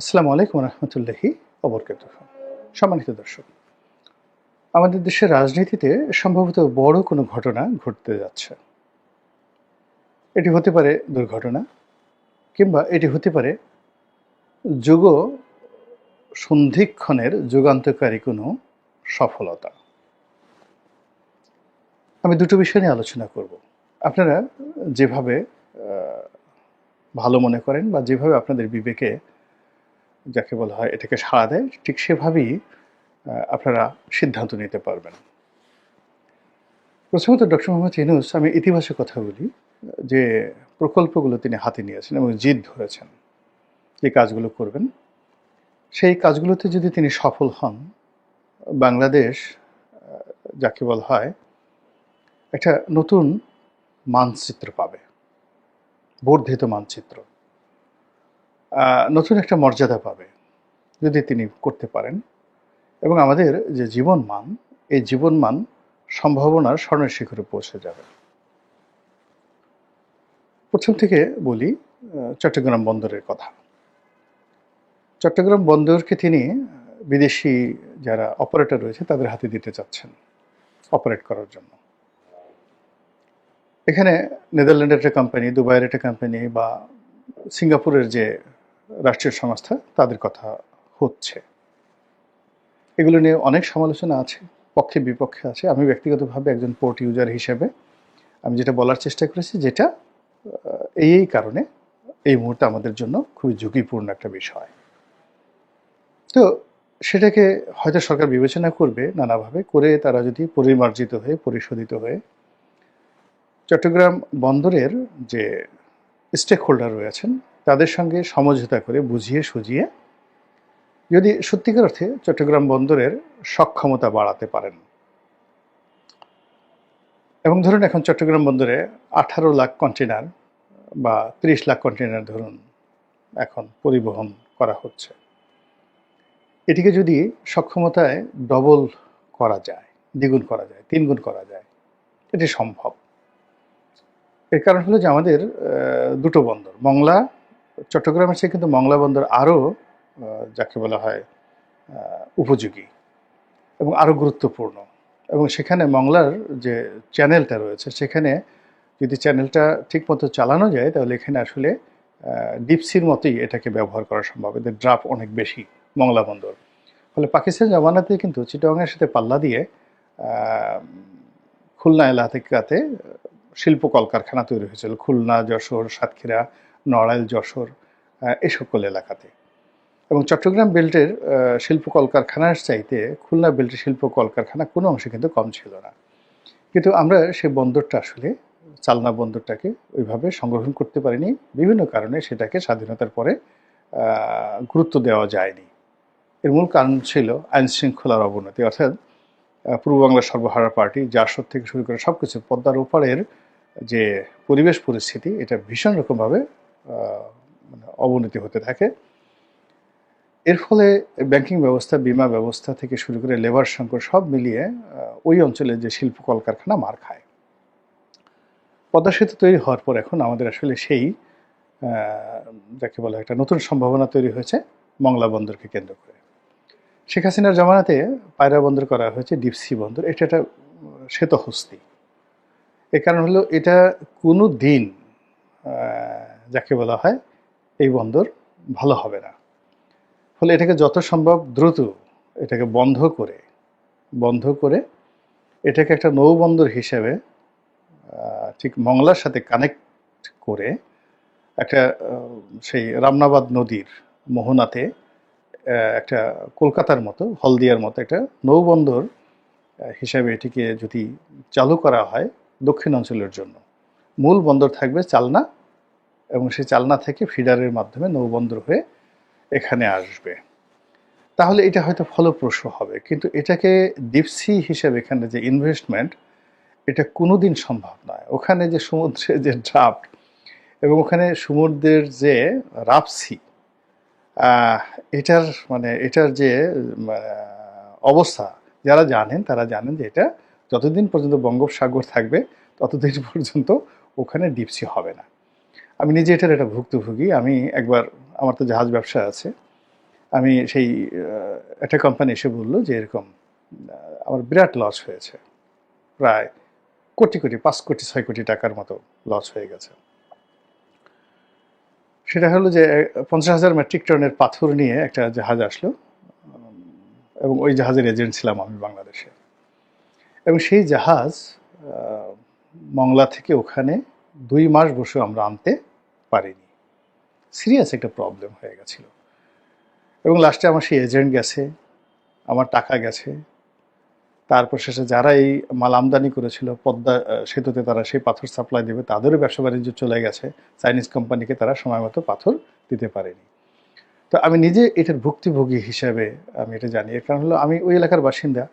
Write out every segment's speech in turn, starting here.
আসসালামু আলাইকুম রহমতুল্লাহি অবরকাত সম্মানিত দর্শক, আমাদের দেশের রাজনীতিতে সম্ভবত বড় কোনো ঘটনা ঘটতে যাচ্ছে। এটি হতে পারে দুর্ঘটনা কিংবা এটি হতে পারে যুগ সন্ধিক্ষণের যুগান্তকারী কোনো সফলতা। আমি দুটো বিষয় নিয়ে আলোচনা করব। আপনারা যেভাবে ভালো মনে করেন বা যেভাবে আপনাদের বিবেকে যাকে বলা হয় এটাকে সাড়া দেয়, ঠিক সেভাবেই আপনারা সিদ্ধান্ত নিতে পারবেন। প্রথমত ডক্টর মোহাম্মদ ইনুস আমি ইতিবাচক কথা বলি, যে প্রকল্পগুলো তিনি হাতে নিয়েছেন এবং জিদ ধরেছেন, যে কাজগুলো করবেন, সেই কাজগুলোতে যদি তিনি সফল হন, বাংলাদেশ যাকে বলা হয়, একটা নতুন মানচিত্র পাবে, বর্ধিত মানচিত্র। নতুন একটা মর্যাদা পাবে যদি তিনি করতে পারেন। এবং আমাদের যে জীবন মান এই জীবন মান সম্ভাবনার স্বর্ণের শিখরে পৌঁছে যাবে। প্রথম থেকে বলি চট্টগ্রাম বন্দরের কথা। চট্টগ্রাম বন্দরকে তিনি বিদেশি যারা অপারেটর রয়েছে, তাদের হাতে দিতে চাচ্ছেন, অপারেট করার জন্য। এখানে নেদারল্যান্ডের একটা কোম্পানি দুবাইয়ের একটা কোম্পানি বা সিঙ্গাপুরের যে রাষ্ট্রীয় সংস্থা, তাদের কথা হচ্ছে। এগুলো নিয়ে অনেক সমালোচনা আছে, পক্ষে বিপক্ষে আছে। আমি ব্যক্তিগতভাবে একজন পোর্ট ইউজার হিসেবে আমি যেটা বলার চেষ্টা করেছি, যেটা এই এই কারণে এই মুহূর্তে আমাদের জন্য খুবই ঝুঁকিপূর্ণ একটা বিষয়। তো সেটাকে হয়তো সরকার বিবেচনা করবে নানাভাবে করে তারা যদি পরিমার্জিত হয়ে, পরিশোধিত হয়ে চট্টগ্রাম বন্দরের যে স্টেক হোল্ডার রয়েছেন তাদের সঙ্গে সমঝোতা করে বুঝিয়ে সুঝিয়ে যদি সত্যিকার অর্থে চট্টগ্রাম বন্দরের সক্ষমতা বাড়াতে পারেন। এবং ধরুন এখন চট্টগ্রাম বন্দরে আঠারো লাখ কন্টেনার বা ত্রিশ লাখ কন্টেনার ধরুন এখন পরিবহন করা হচ্ছে। এটিকে যদি সক্ষমতায় ডবল করা যায়, দ্বিগুণ করা যায়, তিনগুণ করা যায়, এটি সম্ভব। এর কারণ হলো যে আমাদের দুটো বন্দর, মংলা চট্টগ্রামের চেয়ে কিন্তু মংলা বন্দর আরও যাকে বলা হয় উপযোগী এবং আরও গুরুত্বপূর্ণ। এবং সেখানে মংলার যে চ্যানেলটা রয়েছে, সেখানে যদি চ্যানেলটা ঠিকমতো চালানো যায়, তাহলে এখানে আসলে ডিপসির মতোই এটাকে ব্যবহার করা সম্ভব। এদের ড্রাফ অনেক বেশি মংলা বন্দর। ফলে পাকিস্তান জমানাতে কিন্তু চিটংয়ের সাথে পাল্লা দিয়ে খুলনা এলাকাতে শিল্প কলকারখানা তৈরি হয়েছিল। খুলনা, যশোর, সাতক্ষীরা নড়াইল যশোর এই সকল এলাকাতে। এবং চট্টগ্রাম বেল্টের শিল্প কলকারখানার চাইতে খুলনা বেল্টের শিল্প কলকারখানা কোনো অংশে কিন্তু কম ছিল না। কিন্তু আমরা সেই বন্দরটা আসলে চালনা বন্দরটাকে ওইভাবে সংগ্রহণ করতে পারিনি। বিভিন্ন কারণে সেটাকে স্বাধীনতার পরে গুরুত্ব দেওয়া যায়নি। এর মূল কারণ ছিল আইন শৃঙ্খলার অবনতি। অর্থাৎ আহ, পূর্ব বাংলা সর্বহারা পার্টি জাসদ থেকে শুরু করে সব কিছু পদ্মার ওপারের যে পরিবেশ পরিস্থিতি এটা ভীষণ রকমভাবে অবনতি হতে থাকে। এর ফলে ব্যাংকিং ব্যবস্থা, বিমা ব্যবস্থা থেকে শুরু করে লেবার সংকট সব মিলিয়ে ওই অঞ্চলে যে শিল্প কলকারখানা মার খায়। পদ্মা সেতু তৈরি হওয়ার পর এখন আমাদের আসলে সেই যাকে বলা একটা নতুন সম্ভাবনা তৈরি হয়েছে মংলা বন্দরকে কেন্দ্র করে। শেখ হাসিনার জামানাতে পায়রা বন্দর করা হয়েছে ডিপসি বন্দর। এটা একটা শ্বেতহস্তি। এ কারণ হলো এটা কোনো দিন যাকে বলা হয়, এই বন্দর ভালো হবে না। ফলে এটাকে যত সম্ভব দ্রুত এটাকে বন্ধ করে বন্ধ করে এটাকে একটা নৌবন্দর হিসেবে ঠিক মংলার সাথে কানেক্ট করে একটা সেই রামনাবাদ নদীর মোহনাতে একটা কলকাতার মতো, হলদিয়ার মতো একটা নৌবন্দর হিসাবে এটিকে যদি চালু করা হয় দক্ষিণ অঞ্চলের জন্য। মূল বন্দর থাকবে চালনা এবং সেই চালনা থেকে ফিডারের মাধ্যমে নৌবন্দর হয়ে এখানে আসবে। তাহলে এটা হয়তো ফলপ্রসূ হবে, কিন্তু এটাকে ডিপসি হিসেবে এখানে যে ইনভেস্টমেন্ট এটা কোনো দিন সম্ভব নয়। ওখানে যে সমুদ্রের যে ড্রাফট এবং ওখানে সমুদ্রের যে রাপসি এটার মানে এটার যে অবস্থা, যারা জানেন তারা জানেন যে এটা যতদিন পর্যন্ত বঙ্গোপসাগর থাকবে, ততদিন পর্যন্ত ওখানে ডিপসি হবে না। আমি নিজে এটার একটা ভুক্তভোগী। আমি একবার, আমার তো জাহাজ ব্যবসা আছে। আমি সেই একটা কোম্পানি এসে বলল যে এরকম আমার বিরাট লস হয়েছে। প্রায় কোটি কোটি, পাঁচ কোটি, ছয় কোটি টাকার মতো লস হয়ে গেছে। সেটা হলো যে পঞ্চাশ হাজার মেট্রিক টনের পাথর নিয়ে একটা জাহাজ আসলো। এবং ওই জাহাজের এজেন্ট ছিলাম আমি বাংলাদেশে। এবং সেই জাহাজ মংলা থেকে ওখানে দুই মাস বসে আমরা আনতে পারিনি। সিরিয়াস একটা প্রবলেম হয়ে গেছিল। এবং লাস্টে আমার সেই এজেন্ট গেছে, আমার টাকা গেছে। তারপর শেষে যারা এই মাল আমদানি করেছিল, পদ্মা সেতুতে তারা সেই পাথর সাপ্লাই দেবে, তাদেরও ব্যবসা বাণিজ্য চলে গেছে। চাইনিজ কোম্পানিকে তারা সময় মতো পাথর দিতে পারেনি। তো আমি নিজে এটার ভুক্তিভোগী হিসাবে আমি এটা জানি। এর কারণ হলো আমি ওই এলাকার বাসিন্দা।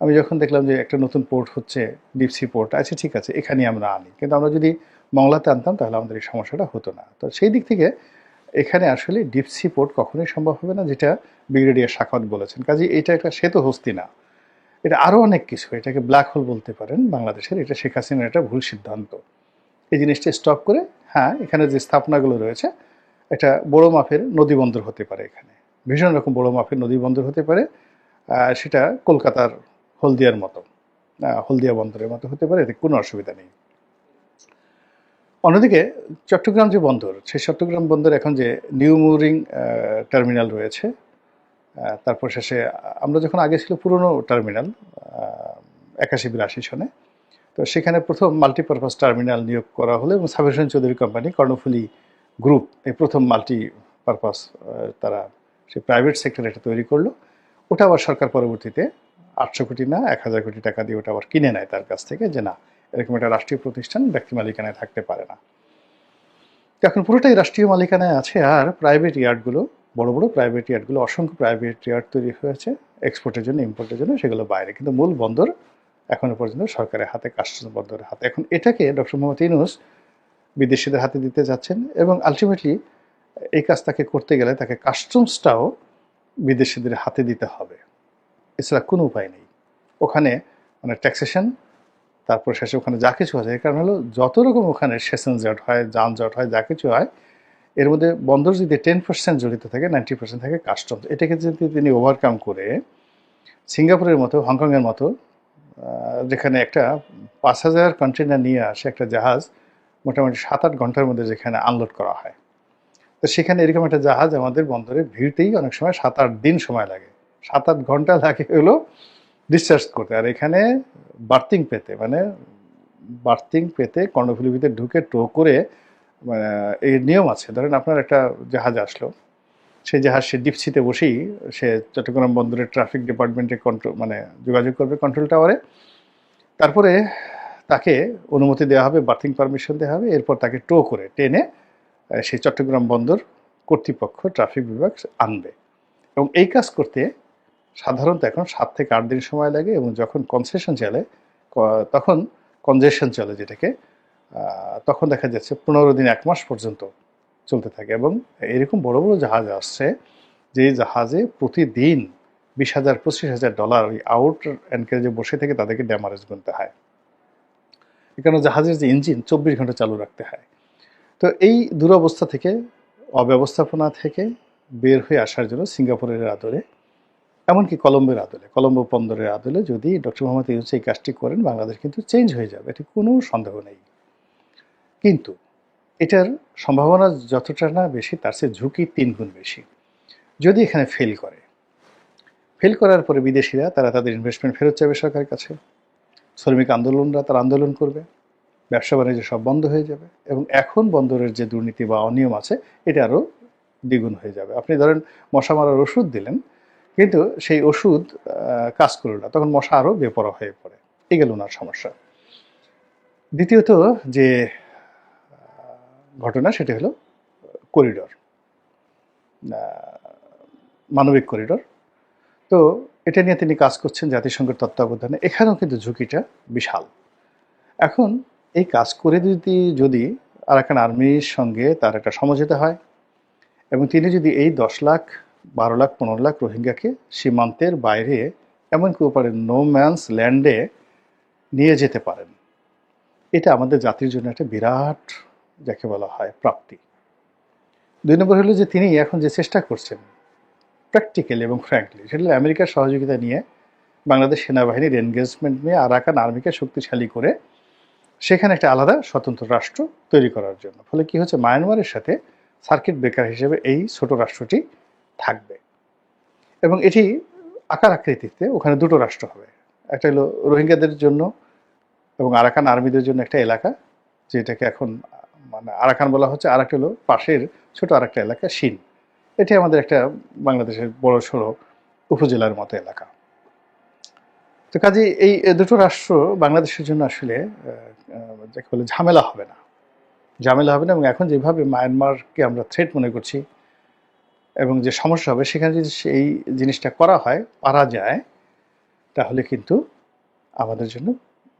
আমি যখন দেখলাম যে একটা নতুন পোর্ট হচ্ছে ডিপসি পোর্ট আচ্ছা ঠিক আছে, এখানেই আমরা আনি। কিন্তু আমরা যদি মংলাতে আনতাম, তাহলে আমাদের এই সমস্যাটা হতো না। তো সেই দিক থেকে এখানে আসলে ডিপসি পোর্ট কখনোই সম্ভব হবে না, যেটা ব্রিগেডিয়ার শাখাত বলেছেন। কাজে এটা একটা শ্বেত হস্তি না। এটা আরও অনেক কিছু, এটাকে ব্ল্যাক হোল বলতে পারেন বাংলাদেশের, এটা শেখ হাসিনার একটা ভুল সিদ্ধান্ত। এই জিনিসটা স্টপ করে হ্যাঁ এখানে যে স্থাপনাগুলো রয়েছে, একটা বড় মাপের নদী বন্দর হতে পারে এখানে। ভীষণ রকম বড় মাপের নদী বন্দর হতে পারে সেটা কলকাতার হলদিয়ার মতো হলদিয়া বন্দরের মতো হতে পারে, এতে কোনো অসুবিধা নেই। অন্যদিকে চট্টগ্রাম যে বন্দর, সেই চট্টগ্রাম বন্দর এখন যে নিউ মুরিং টার্মিনাল রয়েছে তারপর শেষে আমরা যখন আগে ছিল পুরনো টার্মিনাল একাশি বিরাশি সনে, তো সেখানে প্রথম মাল্টিপারপাস টার্মিনাল নিয়োগ করা হলো এবং সাবির চৌধুরী কোম্পানি কর্ণফুলি গ্রুপ এই প্রথম মাল্টিপারপাস তারা সে প্রাইভেট সেক্টর এটা তৈরি করল। ওটা আবার সরকার পরবর্তীতে আটশো কোটি না, এক হাজার কোটি টাকা দিয়ে ওটা আবার কিনে নেয় তার কাছ থেকে যে না এরকম একটা রাষ্ট্রীয় প্রতিষ্ঠান ব্যক্তি মালিকানায় থাকতে পারে না। এখন পুরোটাই রাষ্ট্রীয় মালিকানায় আছে আর প্রাইভেট ইয়ার্ডগুলো বড় বড় প্রাইভেট ইয়ার্ডগুলো অসংখ্য প্রাইভেট ইয়ার্ড তৈরি হয়েছে এক্সপোর্টের জন্য ইম্পোর্টের জন্য, সেগুলো বাইরে। কিন্তু মূল বন্দর এখনও পর্যন্ত সরকারের হাতে কাস্টমস বন্দরের হাতে। এখন এটাকে ডক্টর মোহাম্মদ ইউনুস বিদেশিদের হাতে দিতে যাচ্ছেন এবং আলটিমেটলি এই কাজ তাকে করতে গেলে তাকে কাস্টমসটাও বিদেশিদের হাতে দিতে হবে। এছাড়া কোনো উপায় নেই। ওখানে মানে ট্যাক্সেশন তারপর শেষে ওখানে যা কিছু আছে এর কারণ হলো যত রকম ওখানে সেশন জট হয়, যানজট হয়, যা কিছু হয়, এর মধ্যে বন্দর যদি টেন পার্সেন্ট জড়িত থাকে নাইনটি পার্সেন্ট থাকে কাস্টমস এটাকে যদি তিনি ওভারকাম করে, সিঙ্গাপুরের মতো, হংকংয়ের মতো যেখানে একটা পাঁচ হাজার কন্টেনার নিয়ে আসে একটা জাহাজ, মোটামুটি সাত আট ঘণ্টার মধ্যে যেখানে আনলোড করা হয়। তো সেখানে এরকম একটা জাহাজ আমাদের বন্দরে ভিড়তেই অনেক সময় সাত আট দিন সময় লাগে। সাত আট ঘণ্টা লাগে হলো ডিসচার্জ করতে। আর এখানে বার্থিং পেতে মানে বার্থিং পেতে কর্ণফুলির ভিতরে ঢুকে টো করে মানে এই নিয়ম আছে। ধরেন আপনার একটা জাহাজ আসলো। সেই জাহাজ সে ডিপসিতে বসেই সে চট্টগ্রাম বন্দরের ট্রাফিক ডিপার্টমেন্টে কন্ট্রোল মানে যোগাযোগ করবে কন্ট্রোল টাওয়ারে তারপরে তাকে অনুমতি দেওয়া হবে বার্থিং পারমিশন দেওয়া হবে। এরপর তাকে টো করে টেনে সেই চট্টগ্রাম বন্দর কর্তৃপক্ষ ট্রাফিক বিভাগ আনবে। এবং এই কাজ করতে সাধারণত এখন সাত থেকে আট দিন সময় লাগে এবং যখন কনসেশন চলে তখন কনজেশন চলে যেটাকে তখন দেখা যাচ্ছে পনেরো দিন এক মাস পর্যন্ত চলতে থাকে এবং এরকম বড় বড় জাহাজ আসছে যে জাহাজে প্রতিদিন বিশ হাজার, পঁচিশ হাজার ডলার ওই আউট অ্যানকারেজে বসে থেকে তাদেরকে ড্যামারেজ গুনতে হয়। এখানে জাহাজের যে ইঞ্জিন চব্বিশ ঘণ্টা চালু রাখতে হয়। তো এই দুরবস্থা থেকে, অব্যবস্থাপনা থেকে বের হয়ে আসার জন্য সিঙ্গাপুরের আদলে এমনকি কলম্বোর আদলে, কলম্বো বন্দরের আদলে যদি ডক্টর মোহাম্মদ ইউনুস এই কাজটি করেন, বাংলাদেশ কিন্তু চেঞ্জ হয়ে যাবে, এটি কোনো সন্দেহ নেই। কিন্তু এটার সম্ভাবনা যতটা না বেশি, তার চেয়ে ঝুঁকি তিন গুণ বেশি। যদি এখানে ফেল করে ফেল করার পরে বিদেশিরা, তারা তাদের ইনভেস্টমেন্ট ফেরত যাবে সরকারের কাছে। শ্রমিক আন্দোলনরা তার আন্দোলন করবে, ব্যবসা বাণিজ্য সব বন্ধ হয়ে যাবে এবং এখন বন্দরের যে দুর্নীতি বা অনিয়ম আছে, এটা আরও দ্বিগুণ হয়ে যাবে। আপনি ধরেন মশা মারার ওষুধ দিলেন কিন্তু সেই ওষুধ কাজ করল না। তখন মশা আরও বেপরা হয়ে পড়ে। এই গেল ওনার সমস্যা। দ্বিতীয়ত যে ঘটনা সেটি হলো, করিডর। মানবিক করিডর। তো এটা নিয়ে তিনি কাজ করছেন জাতিসংঘের তত্ত্বাবধানে। এখানেও কিন্তু ঝুঁকিটা বিশাল। এখন এই কাজ করে যদি যদি আরাকান আর্মির সঙ্গে তার একটা সমঝোতা হয়, এবং তিনি যদি এই দশ লাখ বারো লাখ, পনেরো লাখ রোহিঙ্গাকে সীমান্তের বাইরে, এমনকি ওপারে নো ম্যানস ল্যান্ডে নিয়ে যেতে পারেন। এটা আমাদের জাতির জন্য একটা বিরাট, যাকে বলা হয় প্রাপ্তি। দুই নম্বর হলো যে তিনি এখন যে চেষ্টা করছেন প্র্যাকটিক্যালি এবং ফ্র্যাঙ্কলি সেটা হলো আমেরিকার সহযোগিতা নিয়ে বাংলাদেশ সেনাবাহিনীর এনগেজমেন্ট নিয়ে আরাকান আর্মিকে শক্তিশালী করে সেখানে একটা আলাদা স্বতন্ত্র রাষ্ট্র তৈরি করার জন্য। ফলে কি হচ্ছে, মায়ানমারের সাথে সার্কিট ব্রেকার হিসেবে এই ছোট রাষ্ট্রটি থাকবে। এবং এটি আকার আকৃতিতে ওখানে দুটো রাষ্ট্র হবে। একটা হলো রোহিঙ্গাদের জন্য এবং আরাকান আর্মিদের জন্য একটা এলাকা, যেটাকে এখন মানে আরাকান বলা হচ্ছে। আর একটা হলো পাশের ছোট আরেকটা এলাকা শিন এটি আমাদের একটা বাংলাদেশের বড় সড়ো উপজেলার মতো এলাকা। তো কাজে এই দুটো রাষ্ট্র বাংলাদেশের জন্য আসলে যাকে বলে ঝামেলা হবে না। ঝামেলা হবে না এবং এখন যেভাবে মায়ানমারকে আমরা থ্রেট মনে করছি এবং যে সমস্যা হবে, সেখানে যদি সেই জিনিসটা করা হয়, পারা যায়, তাহলে কিন্তু আমাদের জন্য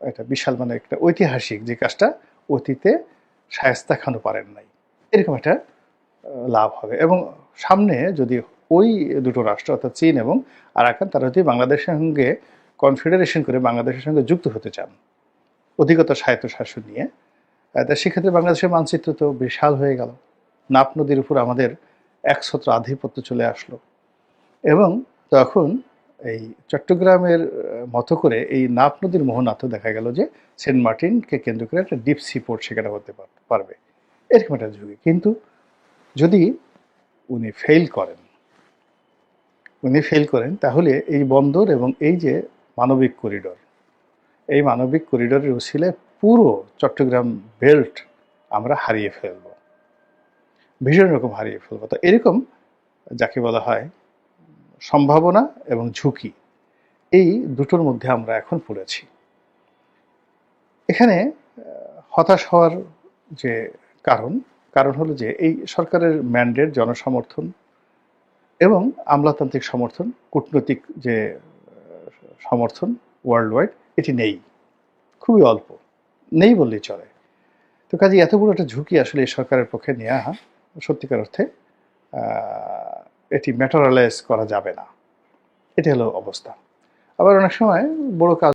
একটা বিশাল মানে একটা ঐতিহাসিক যে কাজটা, অতীতে শায়স্তা খানও পারেন নাই। এরকম একটা লাভ হবে। এবং সামনে যদি ওই দুটো রাষ্ট্র, অর্থাৎ চীন এবং আরাকান, তারা যদি বাংলাদেশের সঙ্গে কনফেডারেশন করে বাংলাদেশের সঙ্গে যুক্ত হতে চান, অধিকতর স্বায়ত্ত শাসন নিয়ে তা সেক্ষেত্রে বাংলাদেশের মানচিত্র তো বিশাল হয়ে গেল। নাপ নদীর উপর আমাদের একছত্র আধিপত্য চলে আসলো। এবং তখন এই চট্টগ্রামের মতো করে এই নাপ নদীর মোহনাতে দেখা গেল যে সেন্ট মার্টিনকে কেন্দ্র করে একটা ডিপ সি পোর্ট সেখানে হতে পার- পারবে। এরকম একটা ঝুঁকি। কিন্তু যদি উনি ফেল করেন, উনি ফেল করেন, তাহলে এই বন্দর এবং এই যে মানবিক করিডোর এই মানবিক করিডোরের উসিলে পুরো চট্টগ্রাম বেল্ট আমরা হারিয়ে ফেলব। ভীষণ রকম হারিয়ে ফেলব। তো এরকম যাকে বলা হয় সম্ভাবনা এবং ঝুঁকি, এই দুটোর মধ্যে আমরা এখন পড়েছি। এখানে হতাশ হওয়ার যে কারণ কারণ হলো যে এই সরকারের ম্যান্ডেট, জনসমর্থন এবং আমলাতান্ত্রিক সমর্থন, কূটনৈতিক যে সমর্থন ওয়ার্ল্ড ওয়াইড এটি নেই। খুবই অল্প। নেই বললেই চলে। তো কাজে এত বড় একটা ঝুঁকি আসলে এই সরকারের পক্ষে নেওয়া সত্যিকার অর্থে এটি ম্যাটারালাইজ করা যাবে না। এটি হলো অবস্থা। আবার অনেক সময় বড় কাজ